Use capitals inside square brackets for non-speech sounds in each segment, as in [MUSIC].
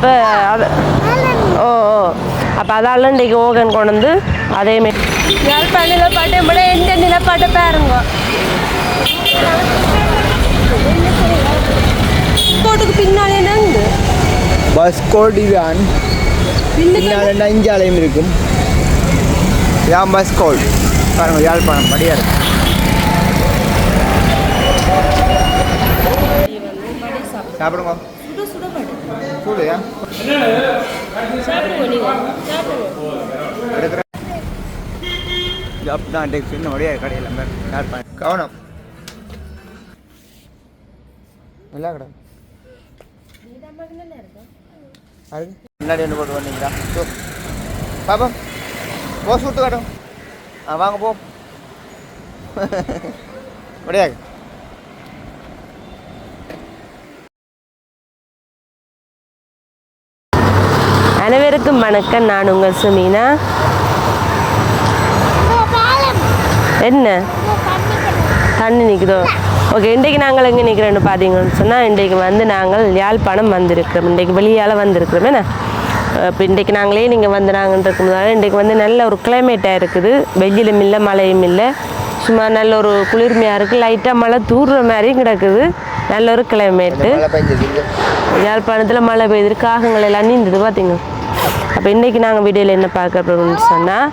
அப்போ அது ஓ ஓ. அப்போ அதால இன்றைக்கு ஓகன் கொண்டு வந்து அதேமாரி யாழ்ப்பாண நிலப்பாட்டு விட எந்த நிலப்பாட்டை பாருங்க. கோட்டுக்கு பின்னாலே நங்கு பஸ் கோட் இதுதான் பின்னால் அஞ்சாலயம் இருக்கும். இதான் பஸ் கோட் பாருங்க யாழ்ப்பாணம் படியா இருக்கு. சாப்பிடுங்க. ஜாப் தான் டேக் சின்ன வழியா கடையில் யாழ்ப்பாணம் கவனம் நல்லா கடை முன்னாடி ஒன்று போட்டு வந்தீங்களா போ பாப்பா போ சுட்டு காட்டும் ஆ வாங்க போ முடியாது அனைவருக்கும் வணக்கம். நான் உங்கள் சுமீனா. என்ன? தண்ணி நிற்குதோ ஓகே இன்றைக்கு நாங்கள் எங்கே நிற்கிறோன்னு பார்த்தீங்கன்னு சொன்னால் இன்றைக்கு வந்து நாங்கள் யாழ்ப்பாணம் வந்திருக்கிறோம். இன்றைக்கு வெளியால் வந்திருக்கிறோம். என்ன? இப்போ இன்றைக்கு நாங்களே நீங்கள் வந்து நாங்கள் இன்றைக்கு வந்து நல்ல ஒரு கிளைமேட்டாக இருக்குது. வெயிலும் இல்லை மழையும் இல்லை. சும்மா நல்ல ஒரு குளிர்மையாக இருக்குது. லைட்டாக மழை தூடுற மாதிரியும் கிடக்குது. நல்ல ஒரு கிளைமேட்டு யாழ்ப்பாணத்தில் மழை பெய்யுது காகங்கள் எல்லாம் நீந்தது பார்த்தீங்க அப்போ இன்றைக்கி நாங்கள் வீடியோவில் என்ன பார்க்க போகிறோம்னு சொன்னால்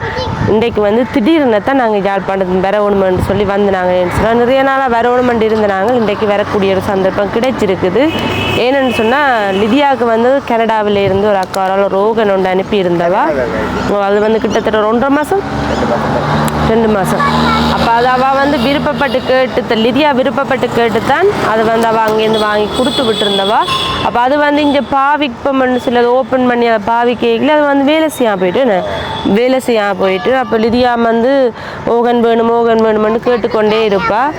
இன்றைக்கு வந்து திடீர்னு தான் நாங்கள் யாழ்ப்பாணத்துக்கு வரணுமென்று சொல்லி வந்து நாங்கள் சொன்னால் நிறைய நாளாக வரணுமென்று இருந்த நாங்கள் இன்றைக்கு வரக்கூடிய ஒரு சந்தர்ப்பம் கிடைச்சிருக்குது. ஏன்னு சொன்னால் லிதியாவுக்கு வந்து கனடாவில் இருந்து ஒரு அக்காரால் ரோகன் ஒன்று அனுப்பி இருந்தவா அது வந்து கிட்டத்தட்ட ஒரு ஒன்றரை மாதம் ரெண்டு மாதம் அப்போ அது அவள் வந்து விருப்பப்பட்டு கேட்டு லிதியா விருப்பப்பட்டு கேட்டு தான் அதை வந்து அவள் அங்கேருந்து வாங்கி கொடுத்து விட்டுருந்தவா. அப்போ அது வந்து இங்கே பாவிப்பம்னு சிலது ஓப்பன் பண்ணி அதை கேட்கல அது வந்து வேலை செய்யாம போயிட்டு என்ன? வேலை செய்யாம போயிட்டு அப்போ லிதியா வந்து ஓகன் வேணும் ஓகன் வேணும்னு கேட்டுக்கொண்டே இருப்பாள்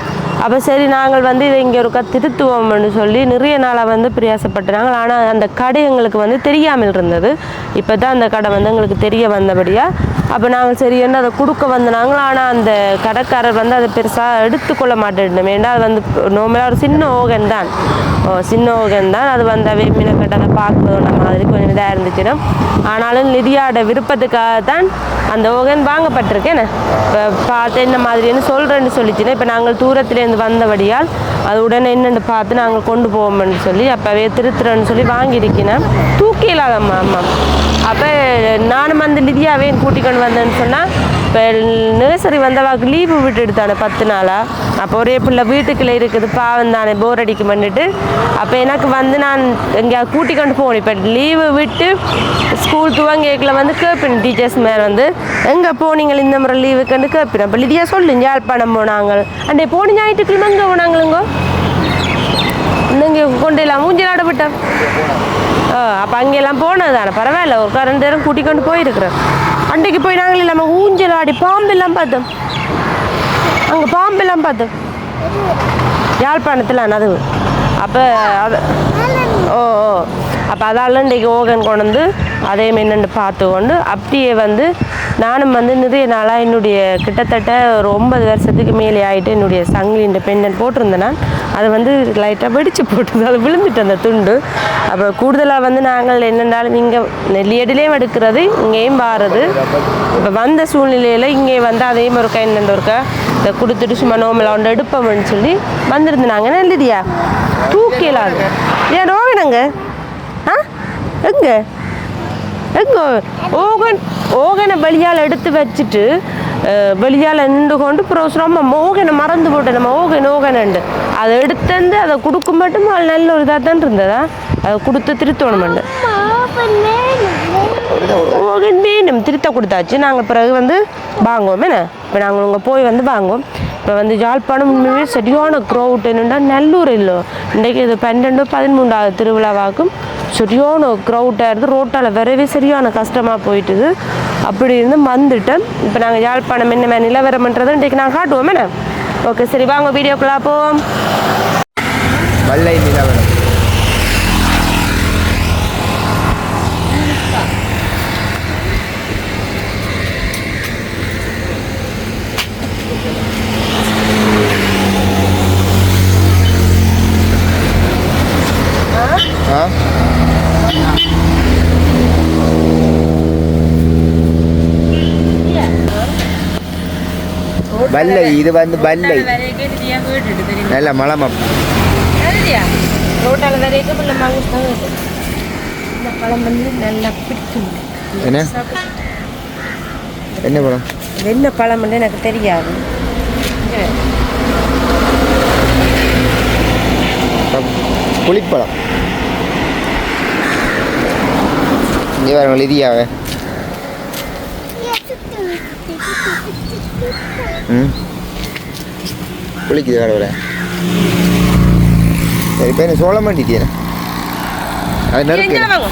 அப்போ சரி நாங்கள் வந்து இதை இங்கே ஒருக்கா திருத்துவோம்னு சொல்லி நிறைய நாளாக வந்து பிரயாசப்பட்டுறாங்க ஆனால் அந்த கடை எங்களுக்கு வந்து தெரியாமல் இருந்தது. இப்போ தான் அந்த கடை வந்து எங்களுக்கு தெரிய வந்தபடியாக அப்போ நாங்கள் சரி என்ன அதை கொடுக்க வந்தாங்க ஆனால் அந்த கடைக்காரர் வந்து அதை பெருசாக எடுத்துக்கொள்ள மாட்டேன் ஏன்னா அது வந்து நோமலாக ஒரு சின்ன ஓகன் தான். ஓ சின்ன ஓகன் தான். அது வந்து அவை மீனக்கட்டை அதை பார்க்கறதோட மாதிரி கொஞ்சம் இதாக இருந்துச்சுன்னா. ஆனாலும் நிதியாட விருப்பத்துக்காக தான் அந்த ஓகன் வாங்கப்பட்டிருக்கேன் இப்போ பார்த்து என்ன மாதிரின்னு சொல்கிறேன்னு சொல்லிச்சுன்னா இப்போ நாங்கள் தூரத்துலேருந்து வந்தபடியால் அது உடனே என்னென்னு பார்த்து நாங்கள் கொண்டு போவோம்னு சொல்லி அப்போவே திருத்துறேன்னு சொல்லி வாங்கியிருக்கினேன் தூக்கி இல்லாதம்மா அம்மா. அப்போ நானும் அந்த லிதியாவே கூட்டிக்கொண்டு வந்தேன்னு சொன்னால் இப்போ நர்சரி வந்தவாக்கு லீவு விட்டு எடுத்தானே பத்து நாளாக அப்போ ஒரே பிள்ளை வீட்டுக்குள்ளே இருக்குது பாவம் தானே போர் அடிக்க பண்ணிட்டு அப்போ எனக்கு வந்து நான் எங்கேயாவது கூட்டி கொண்டு போகணும். இப்போ லீவு விட்டு ஸ்கூல் துவங்கிக்கல வந்து கேட்பேன் டீச்சர்ஸ் மேலே வந்து எங்கே போனீங்க இந்த முறை லீவுக்குன்னு கேட்பேன் அப்போ லிதியா சொல்லுங்க யாழ்ப்பாணம் போனாங்க அண்டே போன ஞாயிற்றுக்கிழமை எங்கே போனாங்களுங்கோ? நீங்கள் கொண்டு எல்லாம் மூஞ்சிலாட விட்டோம். ஆ அப்போ அங்கெல்லாம் போனது தானே பரவாயில்ல ஒரு ரெண்டு நேரம் கூட்டிக் கொண்டு போயிருக்கிறேன் அன்றைக்கு போய் நாங்கள் இல்லாமல் ஊஞ்சல் ஆடி பாம்பெல்லாம் பார்த்தோம். அங்கே பாம்பெல்லாம் பார்த்தோம். யாழ்ப்பாணத்தில் அது அப்போ அது ஓ ஓ. அப்போ அதால் இன்றைக்கு ஓகன் கொண்டு வந்து அதே என்னென்னு பார்த்து கொண்டு அப்படியே வந்து நானும் வந்து நிறைய நாளாக என்னுடைய கிட்டத்தட்ட ஒரு ஒன்பது வருஷத்துக்கு மேலே ஆகிட்டு என்னுடைய சங்கிலின்ற பெண்ணன் போட்டிருந்தேன் நான் அது வந்து லைட்டாக வெடிச்சு போட்டுது. அது விழுந்துட்டு அந்த துண்டு. அப்புறம் கூடுதலாக வந்து நாங்கள் என்னென்னாலும் இங்கே நெல்லியடிலையும் எடுக்கிறது இங்கேயும் வாரது. இப்போ வந்த சூழ்நிலையில் இங்கே வந்து அதையும் ஒருக்கா என்னென்ன இருக்கா இதை கொடுத்துட்டு சும்மா நோமலாக ஒன்று எடுப்போம்னு சொல்லி வந்திருந்தாங்க நல்லதியா தூக்கிலாது ஏன் ரோகனங்க எங்கே? எங்க? ஓகன் ஓகனை வெளியால் எடுத்து வச்சுட்டு வெளியால் நின்று கொண்டு அப்புறம் நம்ம ஓகனை மறந்து போட்டு நம்ம ஓகன் ஓகனண்டு. அதை எடுத்து அதை கொடுக்க மட்டும் அது நல்ல ஒரு இதாக தான் இருந்ததா? அதை கொடுத்து திருத்தோணுமெண்டு. ஓகன் வேணும் திருத்த கொடுத்தாச்சு. நாங்கள் பிறகு வந்து வாங்குவோம். என்ன? இப்போ நாங்கள் உங்கள் போய் வந்து வாங்குவோம். இப்போ வந்து யாழ்ப்பாணம் உண்மையுமே சரியான க்ரௌட் என்னென்னா நல்லூர் இல்லை. இன்றைக்கு இது பன்னெண்டு பதிமூன்றாவது திருவிழாவாக்கும் சரியான க்ரௌட்டாக இருந்து ரோட்டால் வரவே சரியான கஷ்டமாக போயிட்டுது. அப்படி இருந்து வந்துட்டேன் இப்போ நாங்கள் யாழ்ப்பாணம் என்ன நிலவரம்ன்றதை இன்றைக்கு நாங்கள் காட்டுவோம் என்ன? ஓகே சரி வாங்க வீடியோக்குள்ளே போவோம். வல்லை நிலவரம் ஆ பல்லை இது வந்து பல்லை நல்ல மலமம் என்ன என்ன பழம் என்ன பழம் எனக்கு தெரியாது புளிப்பழம் இங்கே வரவங்க லிதியாவே ம்? புளிக்குது கடவுளை. சரி இப்போ என்ன சோளம் பண்ணிட்டீங்க அது நெருக்கு வாங்க.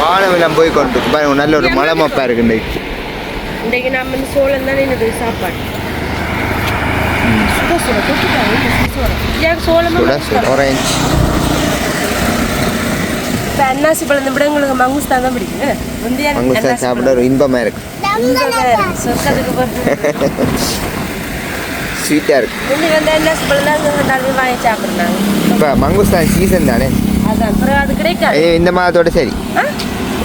வானவெல்லாம் போய் கொண்டு. பாருங்க நல்ல ஒரு மலை மப்பா இருக்கு இன்னைக்கு இன்றைக்கு நான் வந்து சோளம் தானே என்னது சாப்பாடு. ஆரஞ்சு இப்போ அன்னாசி பழம் விட உங்களுக்கு மங்குஸ் தான் பிடிக்கும். என்ன? முந்தைய மங்குஸ்தான் சாப்பிட ஒரு இன்பமாக இருக்கு. ஸ்வீட்டாக இருக்கு. இப்போ மங்குஸ்தான் சீசன் தானே? இந்த மாதத்தோட சரி?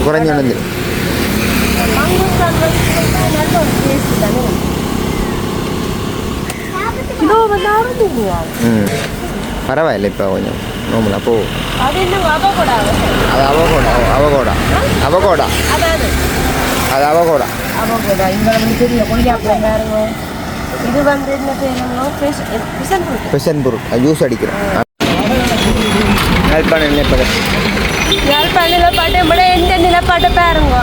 குறைஞ்சு வந்துடும் பரவாயில்ல இப்போ கொஞ்சம். நோம்புல போ. அது அவகோடா? Avocado avocado. அது அவகோடா. அவகோடா இங்கே வந்து பெரிய கொய்யாப்பழம் பாருங்க இது வந்து என்ன பேருங்க ஃபிஷ் ஃபிஷன் ஃப்ரூட் பெசன் பொருள் அது ஜூஸ் அடிக்கிறோம் யாழ்ப்பாண நிலைப்பட யாழ்ப்பாண நிலப்பாட்டு நம்மள எந்த நிலப்பாட்டை பாருங்க.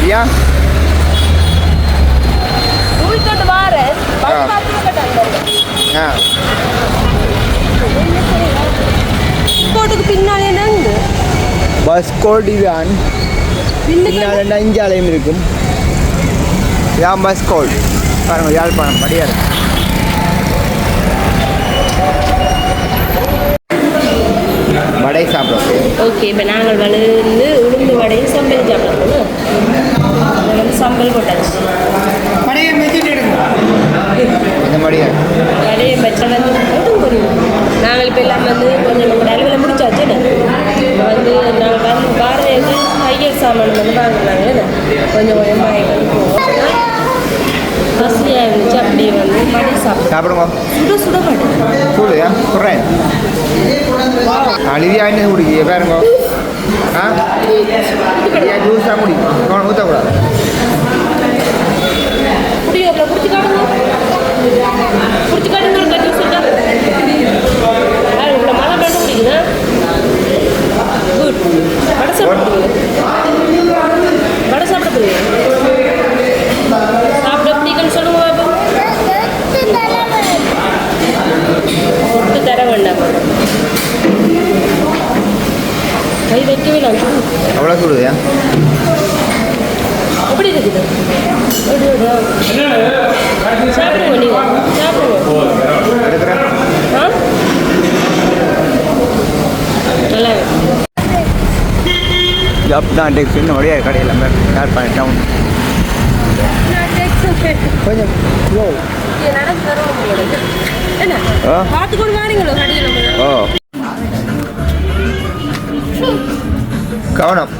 ஐயா. உள்கொண்டு வாரேன். ஆ. ஆ கோட்டுக்கு பின்னாலே நாங்க பஸ் கோடி தான் பின்னால் ரெண்டு அஞ்சு ஆலயம் இருக்கும். யாம் பஸ் கோல் பாருங்க யாழ்ப்பாணம் படியா இருக்கு வடை சாப்பிடும் ஓகே இப்போ நாங்கள் வந்து உளுந்து வடையும் சம்பல் சாப்பிடணும் அதில் வந்து சம்பல் போட்டாச்சு. இந்த மாதிரியா? இருக்கு வடையை பச்சை வந்து நாங்கள் இப்போ எல்லாம் வந்து கொஞ்சம் நம்ம அளவில் முடிச்சாச்சு இப்போ வந்து நாங்கள் வந்து பாரதிக்கு தையல் சாமான் வந்து வாங்கினாங்க. கொஞ்சம் கொஞ்சமாக பசியாக இருந்துச்சு அப்படியே வந்து சாப்பிட்டோம். சாப்பிடுங்க. சுட சுட சூடுயா சொல்கிறேன் ஆ லிதியா என்ன குடிக்க பாருங்க. ஆ? லிதியா ஜூஸாக குடிக்கும் கவனம் ஊற்றக்கூடாது குடியோரில் குடிச்சு காட்டுங்க. குடிச்சு காட்டுங்க கட்டி சொல்லிட்டா இவ்வளோ மழை பண்ண குடிக்குதா? குட் வடை சாப்பிடுங்க வடை சாப்பிட புரியுது சாப்பிட பிடிக்குன்னு பாப்பா ஒட்டு தர வேண்டாம். கை வைக்கவே இல்லை. அவ்வளோ சூடுயா எப்படி இருக்குது? சாப்பிடுங்க நீங்கள் ஆ? நல்லா. ஜாப் தான் டெக்ஸ் வழியாக கடையில் யாழ்ப்பாணம் டவுன் கொஞ்சம் ஸ்லோ ஓ. கவனம்.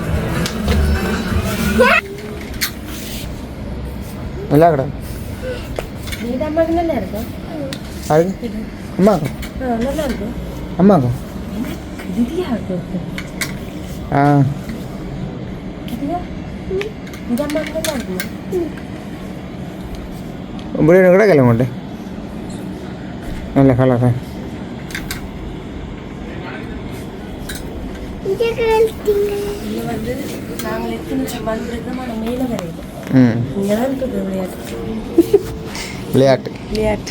நல்லா கடை யாருக்கு அம்மாக்கும் ஆ. பிரியாணி கூட கிளம்ப நல்ல கலர் விளையாட்டு. விளையாட்டு.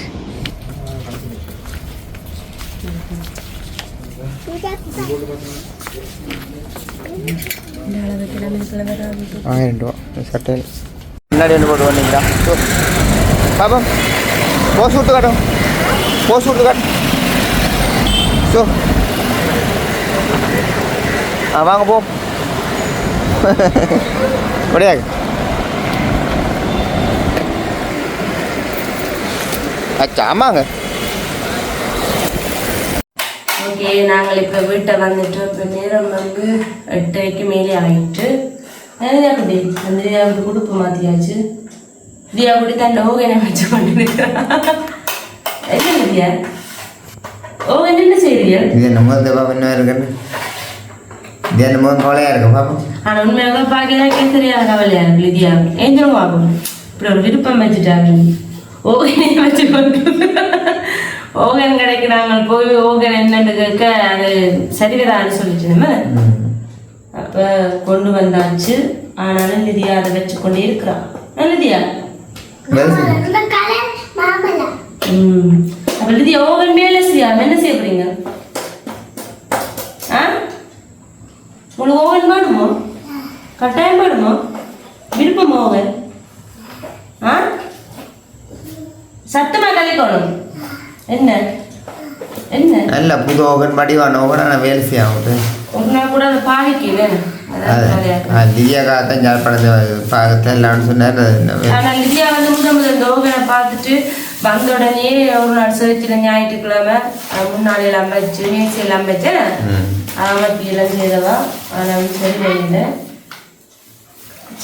Thank you. ஆயிரம் ரூபா. சட்டையில். முன்னாடி ஒன்று போட்டு வந்தீங்களா? ஸோ பாப்பா போஸ் விட்டு காட்டும் போஸ் விட்டு காட்டும் ஸோ ஆ வாங்க போ. [LAUGHS] முடியாது அச்சா ஆமாங்க. ஓகே நாங்கள் இப்போ வீட்டை வந்துட்டு இப்போ நேரம் வந்து எட்டரைக்கு மேலே ஆகிட்டு குட்டி அந்த தியாவுக்கு குடுப்பு மாற்றியாச்சு தியா குட்டி தன் ஓகேனை வச்சு கொண்டு இருக்கிறான் என்ன தியா? ஓகே என்ன செய்றீர்கள் இது என்ன இருக்குன்னு? இது என்ன முதல் கோலையா இருக்கு பாப்பா ஆனா உண்மையாக பார்க்க சரியான கவலையா இருக்கு ஏஞ்சலும் பார்க்கணும் இப்படி ஒரு விருப்பம் வச்சுட்டாங்க. ஓகே வச்சு கொண்டு ஓகன் கடைக்கு நாங்கள் போய் ஓகன் என்னன்னு கேட்க அது சரிவரான்னு சொல்லிட்டு நம்ம அப்ப கொண்டு வந்தாச்சு. ஆனாலும் லிதியா அதை வச்சு கொண்டே இருக்கிறான் லிதியா ம். அப்ப லிதியா ஓகன் மேலே சரியா என்ன செய்ய போறீங்க? ஆ? உங்களுக்கு ஓவன் வேணுமோ? கட்டாயம் வேணுமோ? விருப்பமா ஓவன் ஆ? சத்தமா கலைக்கணும். என்ன? என்ன? நல்ல புது ஓகன் வடிவான ஓகன் ஆனால் வேலை செய்ய ஆகுது ஒரு நாள் கூட அதை பாவிக்கல அதான் கவலையா இருக்கு. லிதியாக்கா தான் எல்லாம்னு சொன்னார் அது என்ன வேலை? ஆனா லிதியா வந்து முதல் முதல் ஓவனை பார்த்துட்டு வந்த உடனே ஒரு நாள் சேர்த்துல ஞாயிற்றுக்கிழமை அஹ், முன்னாடி எல்லாம் வச்சு மேசி எல்லாம் அமைப்பி எல்லாம் செய்தவா ஆனால் சரி வெளியில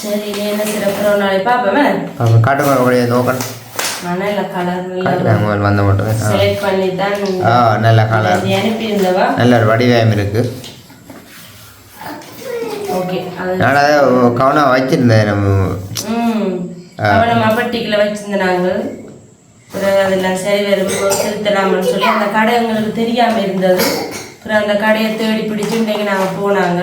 சரி என்ன சிறப்பு நாளைக்கு பார்ப்பேன் கூடிய ஓகன் நல்ல கலர் வந்த மட்டும். செலக்ட் பண்ணி தான் ஆ நல்ல கலர் அனுப்பியிருந்தவா? நல்ல ஒரு வடிவம் இருக்கு. ஓகே நான் அதை கவனம் வச்சிருந்தேன். நம்ம ம். அவனை மப்பட்டிக்கில் வச்சிருந்த நாங்கள் பிறகு அதெல்லாம் சரி வரும் திருத்தலாம்னு சொல்லி அந்த கடை எங்களுக்கு தெரியாமல் இருந்தது. அப்புறம் அந்த கடையை தேடி பிடிச்சு இன்றைக்கு நாங்கள் போனாங்க.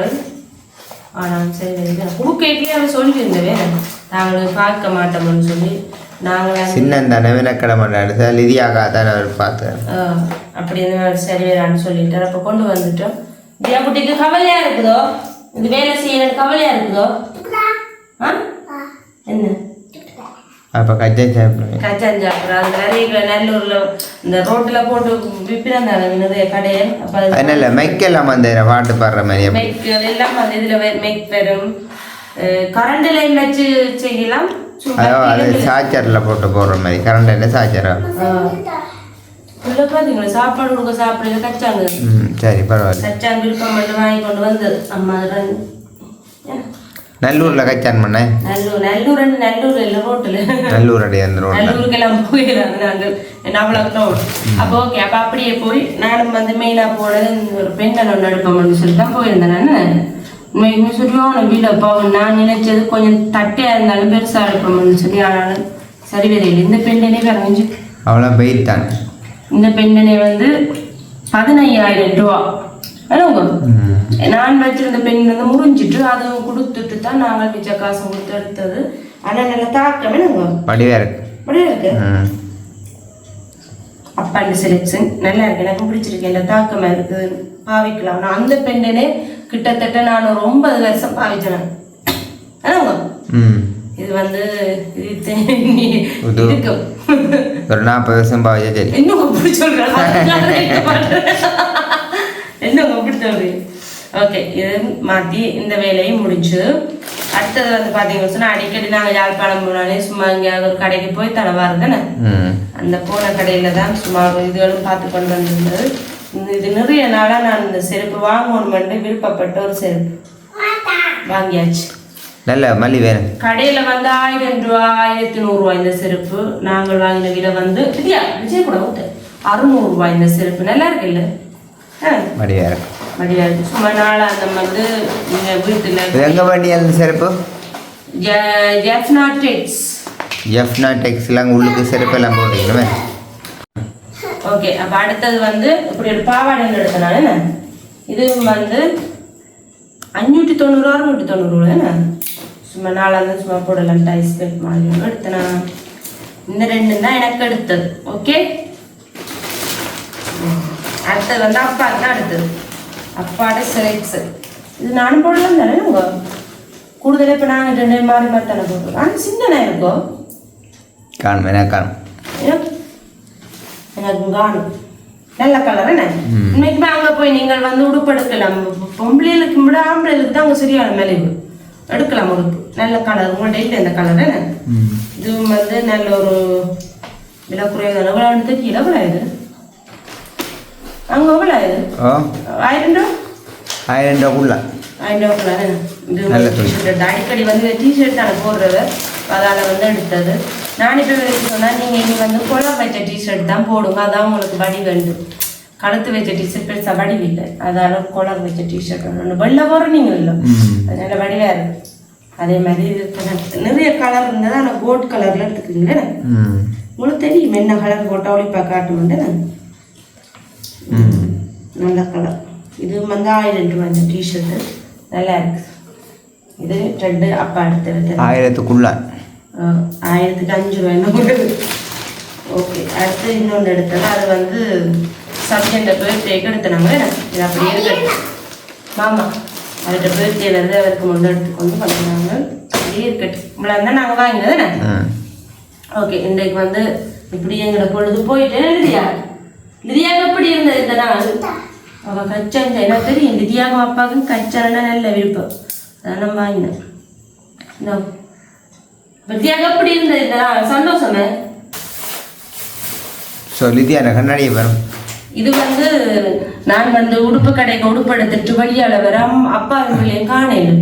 ஆனால் சரி வருது குடுக்கைக்கே அவன் சொல்லியிருந்தவே. நாங்கள் பார்க்க மாட்டோம்னு சொல்லி நாங்கள் சின்ன தானே வினக்கடை மாட்டாடு லிதியாக்கா தான் அவர் பார்த்தேன் அப்படி சரி வரான்னு சொல்லிட்டு அப்போ கொண்டு வந்துட்டோம். தியா குட்டிக்கு கவலையா இருக்குதோ? இந்த வேலை செய்ய கவலையா இருக்குதோ? ஆ? என்ன? அப்போ கஜன் சாப்பிடுவேன் கச்சாஞ்சாப்புறம் அந்த நிறைய நல்லூர்ல இந்த ரோட்ல போட்டு விற்பினாங்க நிறைய கடையை? அப்ப அது அதனால மைக்கெல்லாம் அந்த பாட்டு பாடுற மாதிரி. மெக் எல்லாம் அந்த இதுல மெக் வரும் கரண்ட் லைன் வச்சு செய்யலாம். அதோ சார்ஜரில் போட்டு போடுற மாதிரி. கரண்ட் என்ன பாத்தீங்களா சாப்பாடு கொடுக்க கச்சாங்க. ம் சரி பரவாயில்ல. கச்சாங்க விருப்பம் மட்டும் வாங்கி கொண்டு வந்து அம்மா? நல்லூரில் கச்சான் பண்ணேன் நல்லூர் நல்லூர் நல்லூர் இல்லை ரோட்டில். நல்லூர் அடி அந்த நல்லூருக்கெல்லாம் போயிடாது நாங்கள் என்ன க்ரௌட் அப்போ ஓகே அப்போ அப்படியே போய் நானும் வந்து மெயினாக போனது ஒரு பெண்ணை ஒன்று எடுப்போம்னு சொல்லி தான் போயிருந்தேன் நான். உண்மைக்குமே சரியான வீடு அப்போ நான் நினைச்சது கொஞ்சம் தட்டையாக இருந்தாலும் பெருசாக எடுப்போம்னு சொல்லி ஆனாலும் சரி வரையில் இந்த பெண்ணனே கரைஞ்சி அவ்வளோ வெயிட் தான் இந்த பெண்ணனே வந்து பதினையாயிரம் ரூபா. நான் வச்சிருந்த பெண் வந்து முறிஞ்சிட்டு அதுவும் கொடுத்துட்டு தான் நாங்கள் மிச்ச காசு கொடுத்து எடுத்தது. ஆனால் நல்ல தாக்கம் என்னங்க வடிவாக இருக்கு. அப்படியே இருக்கு? ம். அப்பாண்ட செலெக்ஷன் நல்லா இருக்கு. எனக்கு பிடிச்சிருக்கு. இந்த தாக்கமா இருக்குது பாவிக்கலாம். நான் அந்த பெண்டனே கிட்டத்தட்ட நான் ஒரு ஒன்பது வருஷம் பாவிச்சேன் ஆனாங்க ம். இது வந்து இருக்கும் ஒரு நாற்பது வருஷம் பாவச்சா சரி. இன்னும் அப்படி சொல்றேன் இன்னும் அப்படி சொல்றீங்க ஓகே இது மாற்றி இந்த வேலையும் முடிஞ்சு அடுத்தது வந்து பார்த்தீங்கன்னு சொன்னா அடிக்கடி நாங்கள் யாழ்ப்பாணம் போனாலே சும்மா எங்கேயாவது ஒரு கடைக்கு போய் தரவா இருந்தேனே ம். அந்த போன கடையில தான் சும்மா இதுகளும் பார்த்து கொண்டு வந்திருந்தது. இது நிறைய நாளாக நான் இந்த செருப்பு வாங்கணுமென்று விருப்பப்பட்ட ஒரு செருப்பு. வாங்கியாச்சு. நல்ல மல்லி வேணும் கடையில வந்து ஆயிரம் ரூபா ஆயிரத்தி நூறுரூவா இந்த செருப்பு. நாங்கள் வாங்கின விலை வந்து இல்லையா விஜய் கூட ஊத்து அறுநூறுவா இந்த செருப்பு. நல்லா இருக்குல்ல வடிவாக இருக்கு. மடியா இருக்கு. சும்மா நாளா அந்த வந்து இங்க வீட்டுல எங்கே வண்டி அந்த செருப்பு? ஜெஃப்னா டெக்ஸ் எஃப்னா டெக்ஸ்லாம் உள்ளுக்கு செருப்பெல்லாம் போட்டுக்கணுமே. ஓகே அப்போ அடுத்தது வந்து இப்படி ஒரு பாவாடை எடுத்தனால என்ன? இது வந்து அஞ்சூற்றி தொண்ணூறு அறுநூற்றி தொண்ணூறு சும்மா நாலாவது சும்மா போடலாம் டைஸ் பெட் மாதிரி எடுத்தனா. இந்த ரெண்டு தான் எனக்கு எடுத்தது ஓகே? அடுத்தது வந்து அப்பாவுக்கு தான் அடுத்தது அப்பாட செலக்ஸ் இது நானும் போடலாம் தானே உங்க கூடுதலாக இப்போ நாங்கள் ரெண்டு மாறி மாறி தானே போட்டுருக்கோம் ஆனால் சின்ன இருக்கோ? காணும் காணும். காணும் நல்ல கலர் என்ன? இன்னைக்குமே அங்கே போய் நீங்கள் வந்து உடுப்பு எடுக்கலாம் பொம்பளைகளுக்கு விட ஆம்பளைகளுக்கு தான் அங்கே சரியான மெலிவு எடுக்கலாம் உடுப்பு நல்ல கலர். உங்கள்கிட்ட இல்லை இந்த கலர் என்ன? இதுவும் வந்து நல்ல ஒரு விலை குறைவான எவ்வளோ தெரியல எவ்வளோ இது அங்கே எவ்வளோ இது ஓ ஆயிரம் ரூபா ஆயிரம் ரூபாக்குள்ள அடிக்கடி வந்து டிஷர்ட் தானே போடுறது? அதால வந்து எடுத்தது. நான் இப்போ சொன்னா நீங்க இனி வந்து குளம் வச்ச டிஷர்ட் தான் போடுங்க. அதான் உங்களுக்கு வடி வேண்டும். கழுத்து வச்ச டிஷர்ட் பெருசா வடிவு இல்லை. அதால குளம் வச்ச டிஷர்ட் ஒன்று வெள்ளை போடுறீங்க இல்லை. அதனால வடிவா இருக்கு அதே மாதிரி இப்ப நிறைய கலர் இருந்தது. ஆனால் கோட் கலர்ல எடுத்துக்கீங்களே. உங்களுக்கு தெரியும் என்ன கலர் போட்டால் ஒளிப்பா காட்டுமெண்டு நல்ல கலர் இது வந்து ஆயிரம் ரூபாய் இந்த டிஷர்ட்டு நல்லா இருக்கு. இது ரெண்டு அப்பா எடுத்து ஆயிரத்துக்குள்ள. ஆயிரத்துக்கு அஞ்சு ரூபாய் ஓகே அடுத்து இன்னொன்று எடுத்தது. அது வந்து சப்ஜெக்டை பர்த்டேக்கு எடுத்துனாங்க இது அப்படியே இருக்கட்டும் மாமா அவர்கிட்ட பர்த்டேலேருந்து அவருக்கு முன்னே எடுத்துக்கொண்டு பண்ணுறாங்க அப்படியே இருக்கட்டும். இவ்வளோ இருந்தால் நாங்கள் வாங்கினது ஓகே இன்றைக்கு வந்து இப்படி எங்களை பொழுது போயிட்டு லிதியா லிதியாக எப்படி இருந்தது இந்த நாள்? அவ கச்சான் எனக்கு தெரியும்? லிதியாக அப்பாவுக்கும் கச்சானா நல்ல விருப்பம். அதான் நான் வாங்கினேன். வித்தியாக எப்படி இருந்தது? சந்தோஷமே ஸோ லிதியா கண்ணாடியை வரும் இது வந்து நான் வந்து உடுப்பு கடைக்கு உடுப்பு எடுத்துட்டு வழியால வர அப்பா வீட்லையும் காணையில்.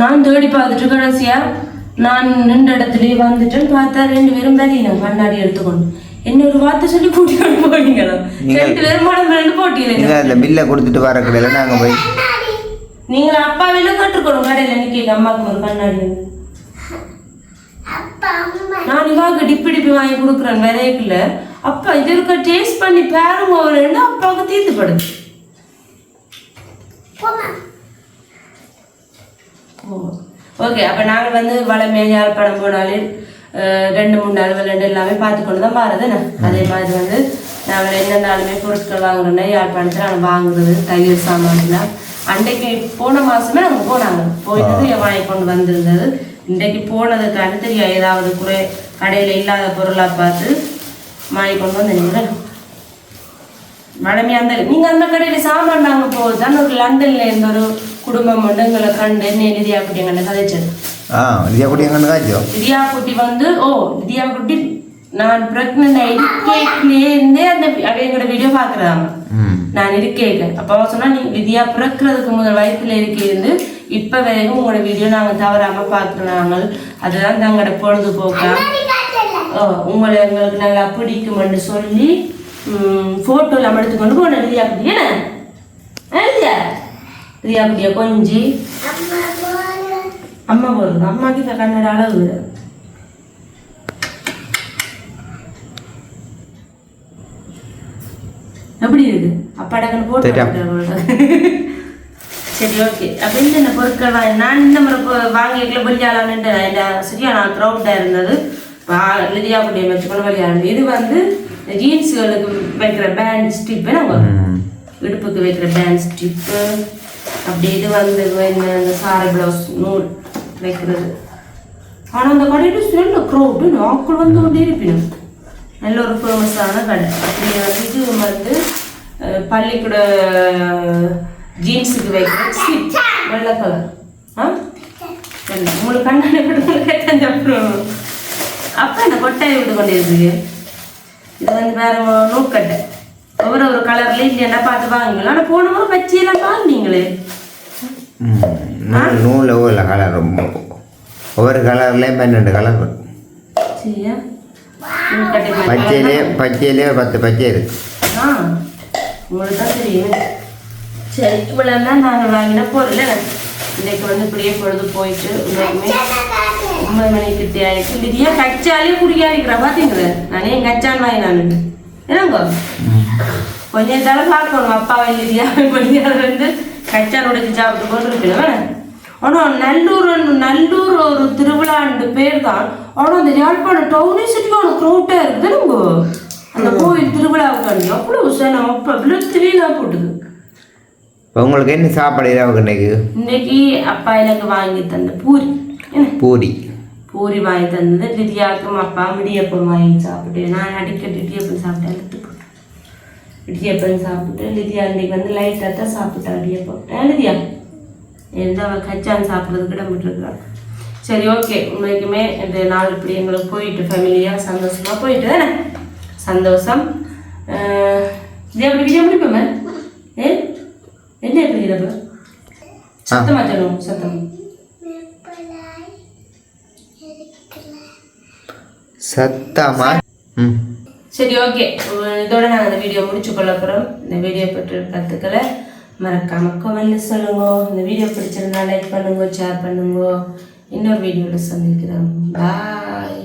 நான் தேடி பார்த்துட்டு கடைசியா நான் நின்ற இடத்துலயே வந்துட்டு பார்த்தா ரெண்டு பேரும் வெளியினோம் கண்ணாடி எடுத்துக்கொண்டு. என்ன ஒரு வார்த்தை சொல்லி கூட்டிக்கொண்டு போனீங்களா? நீங்க- ரெண்டு பேரும் மனம் ரெண்டு போட்டியில நீங்கள் அந்த பில்லை கொடுத்துட்டு வர கடையில் நாங்கள் போய்? நீங்கள் அப்பாவில கற்றுக்கணும் கடையில நிக்க அம்மாக்கு ஒரு கண்ணாடி. நான் இவாக்கு டிப்பி டிப்பி வாங்கி கொடுக்குறேன் விரைக்குல அப்பா இது இருக்க டேஸ்ட் பண்ணி ஒரு ரெண்டு அப்பாவுக்கு தீர்த்துப்படுது? ஓகே அப்போ நாங்கள் வந்து வளமே யாழ்ப்பாணம் போனாலே ரெண்டு மூணு நாள் விளையாண்டு எல்லாமே பார்த்து கொண்டு தான் பாருதுண்ணே அதே மாதிரி வந்து நாங்கள் நாளுமே பொருட்கள் வாங்குறோன்னா யாழ்ப்பாணத்தில் நாங்கள் வாங்குறது தையல் சாமான்லாம் அன்றைக்கு போன மாதமே நாங்கள் போனாங்க. போயிட்டு வாங்கி கொண்டு வந்திருந்தது. இன்றைக்கு போனதுக்கான தெரியும் ஏதாவது குறை கடையில் இல்லாத பொருளாக பார்த்து வாங்கி கொண்டு வந்தீங்களே வளமையா அந்த நீங்க அந்த கடையில சாமான் வாங்க போகுதுதான் ஒரு லண்டன்ல இருந்த ஒரு குடும்பம் வந்து எங்களை கண்டு என்ன குட்டி எங்களை கதைச்சது. ஆ எங்கே வந்து ஓ நிதியா குட்டி நான் பிரெக்னென்ட் இருக்கேக்லயே இருந்தே அந்த அவங்களோட வீடியோ பாக்குறாங்க ம். நான் இருக்கேங்க அப்ப அவ சொன்னா நீ விதியா பிறக்கிறதுக்கு முதல் வயசுல இருந்து இப்ப வரைக்கும் உங்களோட வீடியோ நாங்க தவறாம பாக்குறாங்க அதுதான் தங்களோட பொழுதுபோக்கா? ஓ, உங்களை எங்களுக்கு நல்லா பிடிக்கும்னு சொல்லி ஃபோட்டோ எல்லாம் எடுத்துக்கொண்டு போனேன் ரியா குட்டி. என்ன? ரியா குட்டியா கொஞ்சி. அம்மா போடுறது அம்மாக்கு இந்த கண்ணட அளவு எப்படி இருக்கு? அப்பாட கண்ணு போட்டு. சரி ஓகே அப்போ இந்த பொருட்கள் நான் இந்த முறை வாங்கிக்கல வெளியாளான்ட்டு என்ன சரியா நான் க்ரௌட்டாக இருந்தது. லிதியா குட்டியை வச்சுக்கொண்டு வெளியாடு இது வந்து ஜீன்ஸுகளுக்கு வைக்கிற பேண்ட் ஸ்டிப்பு நம்ம ம். இடுப்புக்கு வைக்கிற பேண்ட் ஸ்டிப்பு அப்படி இது வந்து இந்த சாரி ப்ளவுஸ் நூல். வைக்கிறது. ஆனால் அந்த கடையில் நல்ல க்ரௌடு நாக்கள் வந்து கொண்டே இருப்பினும். நல்ல ஒரு ஃபேமஸான கடை. அப்படி இது வந்து பள்ளிக்கூட ஜீன்ஸுக்கு வைக்கிற வெள்ளை கலர் ஆ? உங்களுக்கு கண்ணாடி கேட்டேன் அப்புறம். அப்போ இந்த கொட்டையை விட்டு கொண்டு இருக்குது இது வந்து வேற நூக்கட்டை. ஒவ்வொரு ஒரு கலர்லேயும் இல்லைன்னா பார்த்து வாங்கிக்கலாம் ஆனால் போன முறை பச்சையெல்லாம் வாங்கினீங்களே ம். நூல் நூல் ஒவ்வொரு கலர் ஒவ்வொரு கலர்லேயும் பன்னெண்டு கலர் மாதிரி. பச்சையிலே பச்சையிலே பத்து பச்சை இருக்கு. ஆ உங்களுக்கு தான் தெரியும். சரி இவ்வளோ தான் நாங்கள் வாங்கின பொருள். இன்னைக்கு வந்து இப்படியே பொழுது போயிட்டு இன்னைக்குமே ஒன்பது மணிக்கு ஆயிடுச்சு. இல்லையா கச்சாலே குடிக்காடிக்கிறா பார்த்தீங்களே நானே என் கச்சான் வாங்கினானு என்னங்கோ? கொஞ்சம் தலை பார்க்கணும் அப்பா இல்லையா? [LAUGHS] கொஞ்சம் வந்து கச்சான் உடைச்சு சாப்பிட்டு கொண்டு இருக்கணும் ஆனால் நல்லூர் நல்லூர் ஒரு திருவிழாண்டு பேர் தான் ஆனால் அந்த யாழ்ப்பாணம் டவுனே சிட்டியான க்ரௌட்டாக இருக்குது நம்ம அந்த கோயில் திருவிழாவுக்கு அவ்வளோ சார் நம்ம அப்போ விழுத்துலேயே போட்டுது. இப்போ உங்களுக்கு என்ன சாப்பாடு இரவுக்கு இன்னைக்கு இன்னைக்கு அப்பா எனக்கு வாங்கி தந்த பூரி. பூரி. பூரி வாங்கி தந்தது லிதியாவுக்கும் அப்பா இடியப்பம் வாங்கி சாப்பிட்டு நான் அடிக்கடி இடியப்பம் சாப்பிட்டேன். இடியப்பம் சாப்பிட்டு லிதியா இன்னைக்கு வந்து லைட்டாக தான் சாப்பிட்டா இடியப்பம் ஏன் லிதியா? எந்த கச்சான் சாப்பிட்றதுக்கு இடம் விட்டுருக்குறா சரி ஓகே உண்மைக்குமே இந்த நாள் இப்படி எங்களுக்கு போயிட்டு ஃபேமிலியாக சந்தோஷமாக போயிட்டு தானே? சந்தோஷம். இது எப்படி விஜயம் முடிப்போமே? ஏ? என்ன எப்படி இருப்ப சத்தமா சொல்லுங்க சத்தம். சத்தமா? ம். சரி ஓகே இதோட நாங்கள் இந்த வீடியோ முடிச்சு கொள்ள போகிறோம் இந்த வீடியோ பற்றி கருத்துக்களை மறக்காம கமெண்ட்ல சொல்லுங்கள் இந்த வீடியோ பிடிச்சிருந்தா லைக் பண்ணுங்க ஷேர் பண்ணுங்க. இன்னொரு வீடியோவில் சந்திக்கிறோம். பாய்